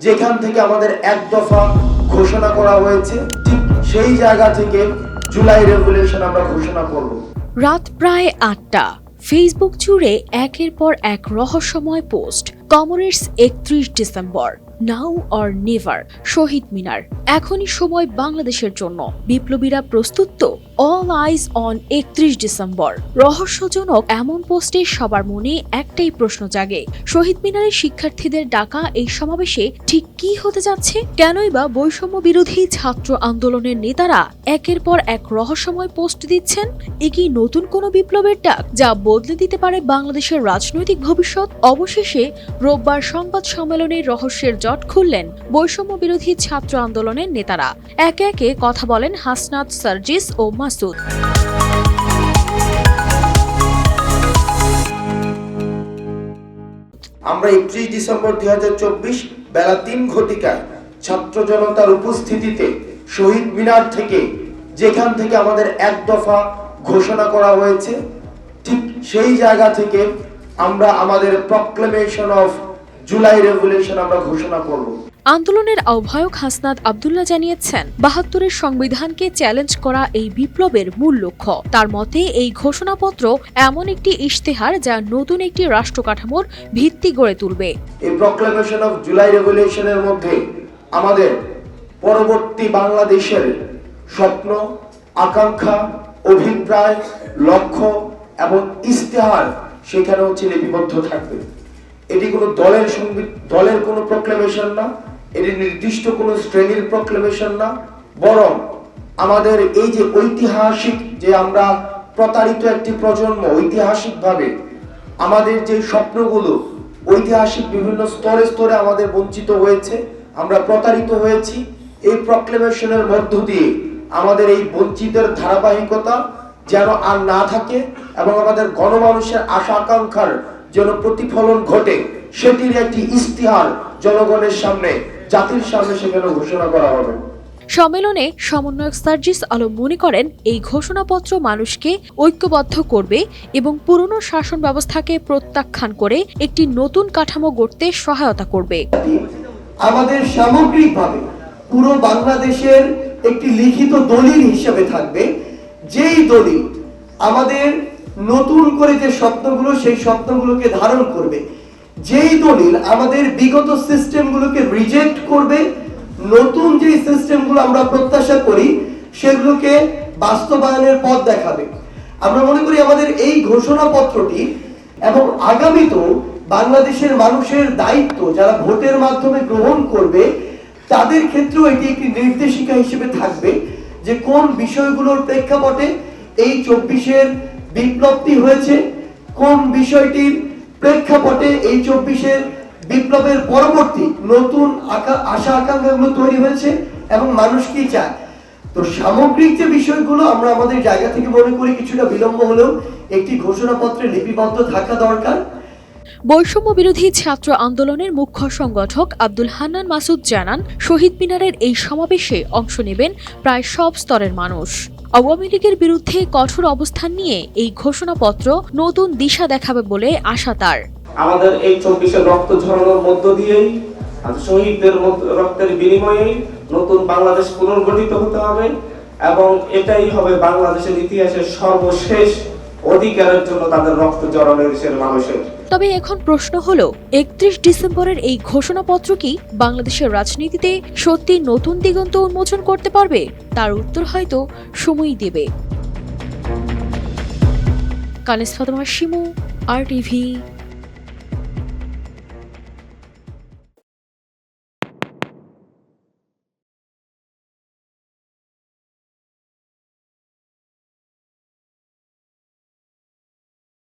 যেখান থেকে আমাদের এক দফা ঘোষণা করা হয়েছে, ঠিক সেই জায়গা থেকে জুলাই রেগুলেশন আমরা ঘোষণা করব। রাত প্রায় আটটা। ফেসবুক জুড়ে একের পর এক রহস্যময় পোস্ট, কমরেডস একত্রিশ December, now or never, Shaheed Minar. এখনই সময় বাংলাদেশের জন্য। বিপ্লবীরা প্রস্তুত তো? অল আইজ অন একত্রিশ ডিসেম্বর। রহস্যজনক এমন পোস্টে সবার মনে একটাই প্রশ্ন জাগে। শহীদ মিনারের শিক্ষার্থীদের ডাকা এই সমাবেশে ঠিক কি হতে যাচ্ছে? কেনই বা বৈষম্য বিরোধী ছাত্র আন্দোলনের নেতারা একের পর এক রহস্যময় পোস্ট দিচ্ছেন? এ কি নতুন কোনো বিপ্লবের ডাক যা বদলে দিতে পারে বাংলাদেশের রাজনৈতিক ভবিষ্যৎ? অবশেষে রোববার সংবাদ সম্মেলনে রহস্যের জট খুললেন বৈষম্য বিরোধী ছাত্র আন্দোলনের নেতারা। একে একে কথা বলেন হাসনাত সার্জিস ও মাসুদ। আমরা একত্রিশ ডিসেম্বর দুই বেলা তিন ঘটিকায় ছাত্র জনতার উপস্থিতিতে শহীদ মিনার থেকে যেখান থেকে আমাদের এক দফা ঘোষণা করা হয়েছে, ঠিক সেই জায়গা থেকে আমরা আমাদের প্রক্লেমেশন অফ জুলাই রেভুলেশন আমরা ঘোষণা করব। আন্দোলনের আহ্বায়ক হাসনাত আবদুল্লাহ জানিয়েছেন, বাহাত্তরের সংবিধানকে চ্যালেঞ্জ করা এই বিপ্লবের মূল লক্ষ্য। তার মতে, এই ঘোষণাপত্র এমন একটি ইশতেহার যা নতুন একটি রাষ্ট্র কাঠামোর ভিত্তি গড়ে তুলবে। এই প্রক্লেমেশন অফ জুলাই রেগুলেশনের মধ্যে আমাদের পরবর্তী বাংলাদেশের স্বপ্ন, আকাঙ্ক্ষা, অভিপ্রায়, লক্ষ্য এবং ইস্তেহার সেখানে হচ্ছে লিপিবদ্ধ থাকবে। এটি কোনো দলের দলের কোনো প্রক্লেমেশন না এটি নির্দিষ্ট কোনো শ্রেণির প্রক্লেমেশন না, বরং আমাদের এই যে ঐতিহাসিক যে আমরা প্রতারিত একটি প্রজন্ম ঐতিহাসিকভাবে, আমাদের যে স্বপ্নগুলো ঐতিহাসিক বিভিন্ন স্তরে স্তরে আমাদের বঞ্চিত হয়েছে, আমরা প্রতারিত হয়েছি, এই প্রক্লেমেশনের মধ্য দিয়ে আমাদের এই বঞ্চিতের ধারাবাহিকতা যেন আর না থাকে এবং আমাদের গণমানুষের আশা আকাঙ্ক্ষার যেন প্রতিফলন ঘটে সেটির একটি ইস্তিহার জনগণের সামনে জাতির সামনে সেখানে ঘোষণা করা হবে। সম্মেলনে সমন্বয়ক সার্জিস আলম মনে করেন এই ঘোষণাপত্র মানুষকে ঐক্যবদ্ধ করবে এবং পুরনো শাসন ব্যবস্থাকে প্রত্যাখ্যান করে একটি নতুন কাঠামো গড়তে সহায়তা করবে। আমাদের সামগ্রিকভাবে পুরো বাংলাদেশের একটি লিখিত দলিল হিসেবে থাকবে যেই দলিল আমাদের নতুন করে যে স্বপ্নগুলো সেই স্বপ্নগুলোকে ধারণ করবে যেই দলিল আমাদের বিগত সিস্টেমগুলোকে রিজেক্ট করবে, নতুন যে সিস্টেমগুলো আমরা প্রত্যাশা করি, সেগুলোকে বাস্তবায়নের পথ দেখাবে। আমরা মনে করি আমাদের এই ঘোষণাপত্রটি এবং আগামীতেও বাংলাদেশের মানুষের দায়িত্ব যারা ভোটের মাধ্যমে গ্রহণ করবে, তাদের ক্ষেত্রেও এটি একটি নির্দেশিকা হিসেবে থাকবে যে কোন বিষয়গুলোর প্রেক্ষাপটে এই চব্বিশের বিপ্লবটি হয়েছে, কোন বিষয়টির প্রেক্ষাপটে এই চব্বিশের বিপ্লবের পরবর্তী নতুন আশা আকাঙ্ক্ষাগুলো তৈরি হয়েছে এবং মানুষ কি চায়? তো সামগ্রিক যে বিষয়গুলো আমরা আমাদের জায়গা থেকে মনে করি কিছুটা বিলম্ব হলেও একটি ঘোষণাপত্রে লিপিবদ্ধ থাকা দরকার। বৈষম্য বিরোধী ছাত্র আন্দোলনের মুখ্য সংগঠক আব্দুল হান্নান মাসুদ জানান, শহীদ মিনারের এই সমাবেশে অংশ নেবেন প্রায় সব স্তরের মানুষ। আওয়ামী লীগের বিরুদ্ধে কঠোর অবস্থান নিয়ে এই ঘোষণাপত্র নতুন দিশা দেখাবে বলে আশা তার। আমাদের এই চব্বিশের রক্ত ঝরানোর মধ্য দিয়েই শহীদদের রক্তের বিনিময়ে নতুন বাংলাদেশ পুনর্গঠিত হতে হবে এবং এটাই হবে বাংলাদেশের ইতিহাসের সর্বশেষ অধিকারের জন্য তাদের রক্ত জড়ানো দেশের মানুষের তবে এখন প্রশ্ন হল, একত্রিশ ডিসেম্বরের এই ঘোষণাপত্র কি বাংলাদেশের রাজনীতিতে সত্যি নতুন দিগন্ত উন্মোচন করতে পারবে? তার উত্তর হয়তো সময়ই দেবে। কানিস ফাতেমা, শিমু, আর টিভি।